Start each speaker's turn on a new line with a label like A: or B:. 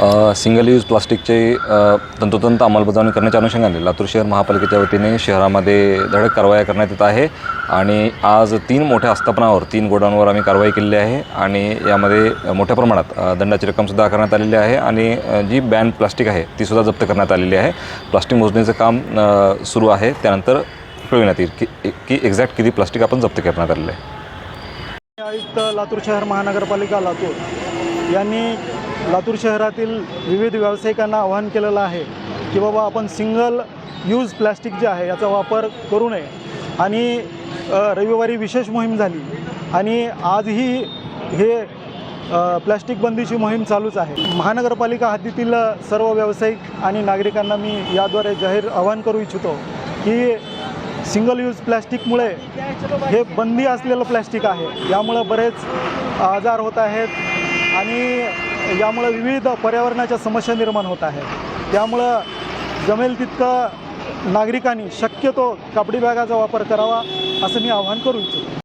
A: Single use प्लास्टिकचे तंतोतंत अंमलबजावणी करण्याच्या अनुषंगाने लातूर शहर महापालिकेच्या वतीने शहरामध्ये धडक कारवाया करण्यात येत आहे. आणि आज तीन मोठ्या आस्थापनावर तीन गोडाऊनवर आम्ही कारवाई केलेली आहे. आणि यामध्ये मोठ्या प्रमाणात दंडाची रक्कमसुद्धा करण्यात आलेली आहे. आणि जी बॅन प्लास्टिक आहे तीसुद्धा जप्त करण्यात आलेली आहे. प्लास्टिक मोजणीचं काम सुरू आहे. त्यानंतर कळविण्यात येईल की की एक्झॅक्ट किती प्लास्टिक आपण जप्त करण्यात आलेलं आहे.
B: आयुक्त लातूर शहर महानगरपालिका लातूर यांनी लातूर शहरातील विविध व्यावसायिकांना आवाहन केलेलं आहे की बाबा आपण सिंगल यूज प्लॅस्टिक जे आहे याचा वापर करू नये. आणि रविवारी विशेष मोहीम झाली. आणि आजही हे प्लॅस्टिक बंदीची मोहीम चालूच आहे. महानगरपालिका हद्दीतील सर्व व्यावसायिक आणि नागरिकांना मी याद्वारे जाहीर आवाहन करू इच्छितो की सिंगल यूज प्लॅस्टिकमुळे हे बंदी असलेलं प्लॅस्टिक आहे. यामुळं बरेच आजार होत आहेत. आणि यामुळं विविध पर्यावरणाच्या समस्या निर्माण होत आहेत. त्यामुळं जमेल तितकं नागरिकांनी शक्यतो कापडी बॅगाचा वापर करावा असं मी आवाहन करू इच्छितो.